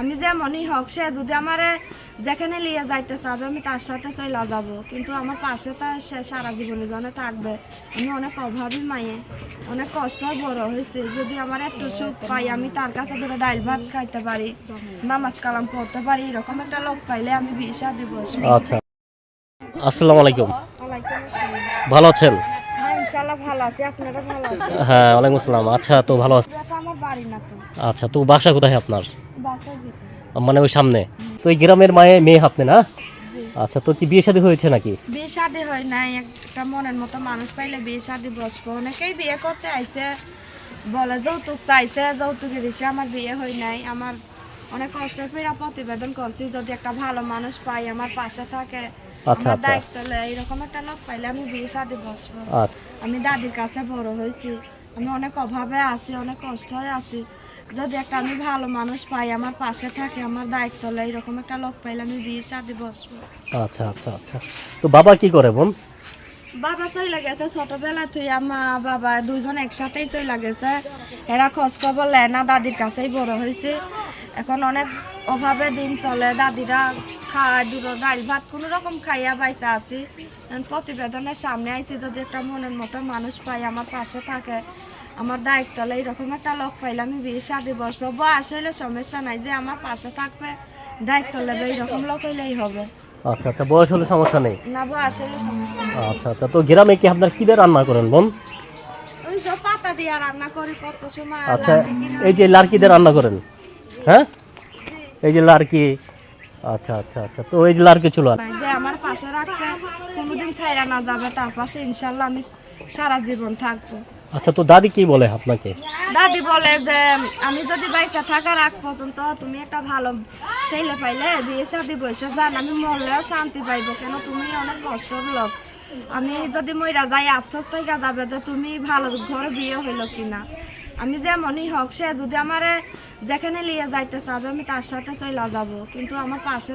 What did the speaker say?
আমি যে যেমনই হোক সে যদি আমার যেখানে নিয়ে যাইতে চাবে আমি তার সাথে চলে যাব। কিন্তু আমার পাশে তো সে সারা জীবনের জন্য থাকবে। আমি অনেক অভাবী মায়ে অনেক কষ্ট বড় হয়েছে যদি আমার একটু সুখ পাই আমি তার কাছে ধরে ডাইল ভাত খাইতে পারি নামাজ কালাম পড়তে পারি এরকম একটা লোক পাইলে আমি বিশা দিব। আচ্ছা। আসসালামু আলাইকুম। ভালো আছেন? হ্যাঁ আছি। ভালো হ্যাঁ ওয়ালাইকুম আসসালাম। আচ্ছা তো ভালো আছে আচ্ছা তো বাসা কোথায় আপনার? মানে ওই সামনে। তো এই গ্রামের মায়ে মেয়ে আপনি না? আচ্ছা তো কি বিয়ে শাদী হয়েছে নাকি? বিয়ে শাদী হয় নাই। একটা মনের মতো মানুষ পাইলে বিয়ে শাদী বসবো। অনেকেই বিয়ে করতে আইছে বলে যৌতুক চাইছে যৌতুকের এসে আমার বিয়ে হয় নাই। আমার অনেক কষ্টের পীড়া প্রতিবেদন করছি। যদি একটা ভালো মানুষ পাই আমার পাশে থাকে আচ্ছা, আচ্ছা। দায়িত্ব এরকম একটা লোক পাইলে আমি বিয়ে শাদী বসবো। আচ্ছা। আমি দাদির কাছে বড় হয়েছি। আমি অনেক অভাবে আছি অনেক কষ্ট হয়ে আছি। যদি একটা আমি ভালো মানুষ পাই আমার পাশে থাকে আমার দায়িত্ব লয় এরকম একটা লোক পাইলে আমি বিয়ে শাদী বসবো। আচ্ছা আচ্ছা আচ্ছা। তো বাবা কি করে বোন? বাবা চলে গেছে ছোটবেলা তুই মা বাবা দুইজন একসাথেই চলে গেছে। এরা খোঁজ খবর লেয় না দাদির কাছেই বড় হয়েছে এখন অনেক অভাবে দিন চলে দাদিরা খায় দুটো ডাল ভাত কোনো রকম খাইয়া বাইসা আছি। প্রতিবেদনের সামনে আইছি যদি একটা মনের মতো মানুষ পাই আমার পাশে থাকে আমার দায়িত্ব হলে এরকম একটা লোক পাইলে আমি বিয়ে শাদি বসবো। বয়স হইলে সমস্যা নাই যে আমার পাশে থাকবে দায়িত্ব নেবে এইরকম লোক হইলেই হবে। আচ্ছা আচ্ছা বয়স হলে সমস্যা নেই? না বয়স হইলে সমস্যা আচ্ছা আচ্ছা তো গ্রামে কি আপনার কি রান্না করেন বোন? ওই যে পাতা দিয়ে রান্না করি কত সময় আচ্ছা এই যে লাড়কি দিয়ে রান্না করেন? হ্যাঁ? এই যে লাড়কি? আচ্ছা আচ্ছা আচ্ছা তো এই যে লাড়কি চুলো? আমার পাশে রাখবে কোনোদিন ছাইরা না যাবে তার পাশে ইনশাল্লাহ আমি সারা জীবন থাকব। আচ্ছা তো দাদি কি বলে আপনাকে? দাদি বলে যে আমি যদি বাইসা থাকার আগ পর্যন্ত তুমি একটা ভালো ছেলে পাইলে বিয়ে শাদি বসে যান আমি মরলেও শান্তি পাইবো। কেন তুমি অনেক কষ্টের লোক। আমি যদি মইরা যাই আফসোস থেকে যাবে যে তুমি ভালো ঘরে বিয়ে হইল কিনা। আমি যেমনই হোক সে যদি আমারে যেখানে নিয়ে যাইতে চাবে আমি তার সাথে চলে যাব। কিন্তু আমার পাশে